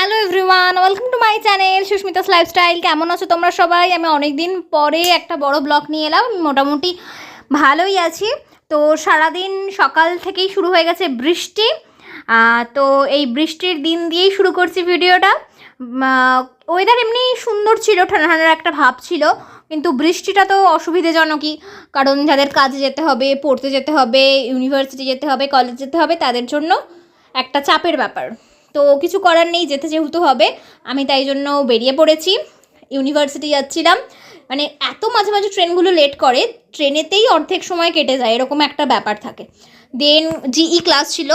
Hello everyone welcome to my channel Sushmita's lifestyle কেমন আছো তোমরা সবাই? আমি অনেক দিন পরে একটা বড় ব্লগ নিয়ে এলাম। মোটামুটি ভালোই আছি। তো সারাদিন সকাল থেকেই শুরু হয়ে গেছে বৃষ্টি। তো এই বৃষ্টির দিন দিয়েই শুরু করছি ভিডিওটা। ওয়েদার এমনি সুন্দর ছিল ঠান্ডা ঠান্ডার একটা ভাব ছিল। কিন্তু বৃষ্টিটা তো অসুবিধাজনকই। কারণ যাদের কাজে যেতে হবে, পড়তে যেতে হবে ইউনিভার্সিটি যেতে হবে কলেজ যেতে হবে, তাদের জন্য একটা চাপের ব্যাপার। তো কিছু করার নেই, যেতে যেহেতু হবে, আমি তাই জন্য বেরিয়ে পড়েছি ইউনিভার্সিটি যাচ্ছিলাম। মানে এত মাঝে মাঝে ট্রেনগুলো লেট করে, ট্রেনেতেই অর্ধেক সময় কেটে যায়, এরকম একটা ব্যাপার থাকে। দেন জিই ক্লাস ছিল,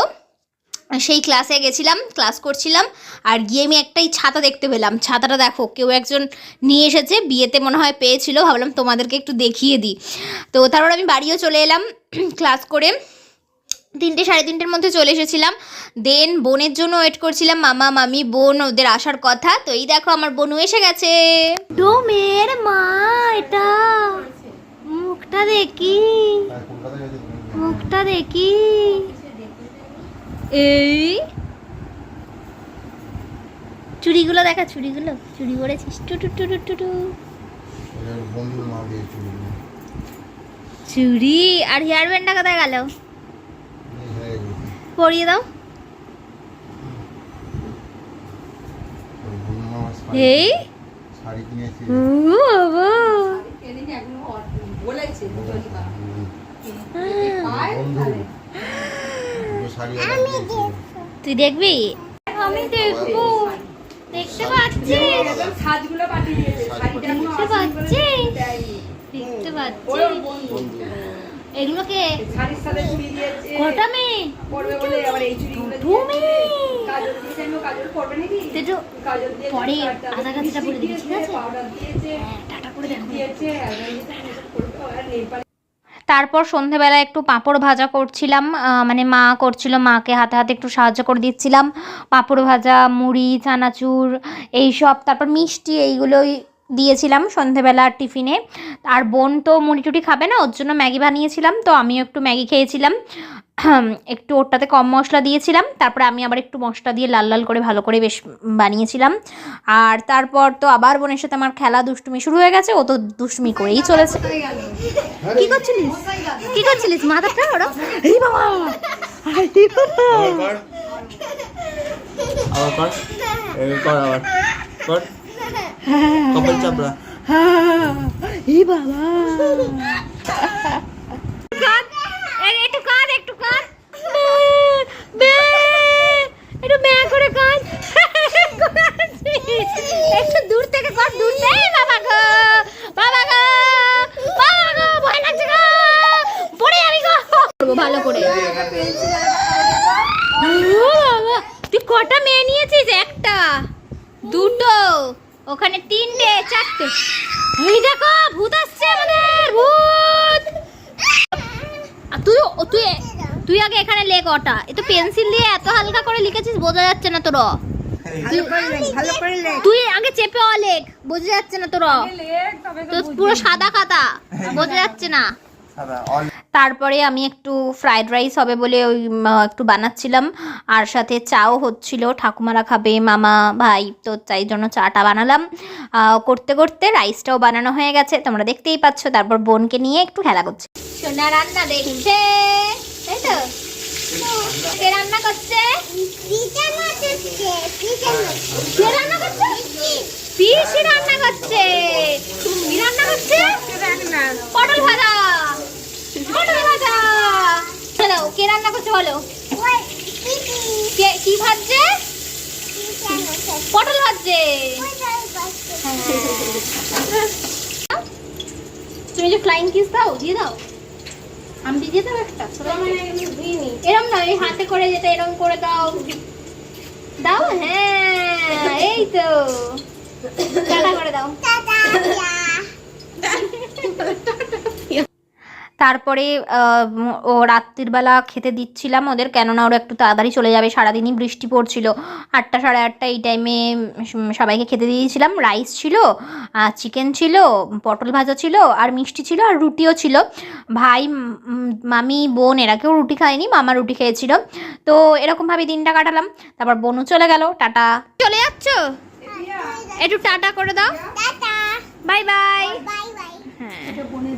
সেই ক্লাসে গেছিলাম ক্লাস করছিলাম, আর গিয়ে আমি একটাই ছাতা দেখতে পেলাম। ছাতাটা দেখো, কেউ একজন নিয়ে এসেছে, বিয়েতে মনে হয় পেয়েছিল, ভাবলাম তোমাদেরকে একটু দেখিয়ে দিই। তো তারপর আমি বাড়িও চলে এলাম ক্লাস করে। তিনটে সাড়ে তিনটের মধ্যে চলে এসেছিলাম। দেন বোনের জন্য ওয়েট করছিলাম মামা মামি বোন ওদের আসার কথা। তো এই দেখো আমার বোনও এসে গেছে। ডোমের মা এটা মুখটা দেখি। মুখটা দেখি। এই চুড়িগুলো দেখা চুড়িগুলো চুড়ি পরেছিস। টুটু টুটু টুটু চুড়ি আর হেয়ার ব্যান্ডটা কোথায় গেল? শাড়ি দাও। দিয়েছিল। তুই দেখবি? আমি দেখব। দেখতে পাচ্ছি সাজগুলো পাঠিয়ে দিয়েছে দেখতে পাচ্ছি দেখতে পাচ্ছি এগুলোকে শাড়ির সাথে চুড়ি দিয়েছে কটা মেয়ে পরবে বলে আবার এই চুড়িগুলো কাজল দিয়েছে। আমিও কাজল পরবে নাকি? কাজল দিয়ে পরে আধা কাছিটা পরে দিবি, ঠিক আছে? পাউডার দিয়েছে হ্যাঁ, টাটা করে দেখো। দিয়েছে আর তারপর সন্ধেবেলা একটু পাঁপড় ভাজা করছিলাম মানে মা করছিল মাকে হাতে হাতে একটু সাহায্য করে দিচ্ছিলাম। পাঁপড় ভাজা মুড়ি চানাচুর এইসব তারপর মিষ্টি এইগুলোই দিয়েছিলাম সন্ধেবেলা টিফিনে। আর বোন তো মুড়ি টুটি খাবে না ওর জন্য ম্যাগি বানিয়েছিলাম তো আমিও একটু ম্যাগি খেয়েছিলাম। একটু ওরটাতে কম মশলা দিয়েছিলাম তারপরে আমি আবার একটু মশলা দিয়ে লাল লাল করে ভালো করে বেশ বানিয়েছিলাম আর তারপর তো আবার বোনের সাথে আমার খেলা দুষ্টুমি শুরু হয়ে গেছে ও তো দুষ্টুমি করেই চলেছে কি করছিলিস কি করছিলিস মাথাটা ওরা এই বাবা বাবা দূর থেকে কর, দূর থেকে। বাবা গো বাবা গো বাবা গো, ভয় লাগছে গো। পড়ে যাবি গো। ভালো করে। তুই কটা মেয়ে নিয়েছিস? একটা, দুটো, ওখানে তিনটে, চারটে। এই দেখো, ভূত আসছে আমাদের, ভূত। তুই তুই তুই আগে এখানে লেখ ওটা। এ তো পেন্সিল দিয়ে এত হালকা করে লিখেছিস, বোঝা যাচ্ছে না তোর তুই আগে চেপে অ লেখ। বোঝা যাচ্ছে না তোর? তো পুরো সাদা খাতা। বোঝা যাচ্ছে না। তারপরে আমি একটু ফ্রাইড রাইস হবে বলে ওই একটু বানাচ্ছিলাম। আর সাথে চাও হচ্ছিল ঠাকুমারা খাবে মামা ভাই তো তাই জন্য চাটা বানালাম। করতে করতে রাইসটাও বানানো হয়ে গেছে তোমরা দেখতেই পাচ্ছ। তারপর বোনকে নিয়ে একটু খেলা করছে। সোনা রান্না দেখছে? তাই তো? রান্না করছে? পিসি রান্না করছে। তুমি রান্না করছে? পটল ভাজা। পটল ভাজা। চলো কে রান্না করছে বলো? কে কি ভাজছে? পটল ভাজছে। তুমি যে ফ্লাইং কিস দাও দিয়ে দাও। আমি দিয়ে দাও একটা এরম না এই হাতে করে যেতে এরম করে দাও। দাও হ্যাঁ এই তো। টাটা করে দাও। তারপরে ও রাত্রিবেলা খেতে দিচ্ছিলাম ওদের কেননা ওরা একটু তাড়াতাড়ি চলে যাবে সারাদিনই বৃষ্টি পড়ছিল। আটটা সাড়ে আটটা এই টাইমে সবাইকে খেতে দিয়েছিলাম। রাইস ছিল চিকেন ছিল পটল ভাজা ছিল আর মিষ্টি ছিল আর রুটিও ছিল। ভাই মামি বোন এরা কেউ রুটি খায়নি মামা রুটি খেয়েছিল। তো এরকমভাবে দিনটা কাটালাম। তারপর বোনও চলে গেল। টাটা। চলে যাচ্ছ? একটু টাটা করে দাও। Bye bye. বোনের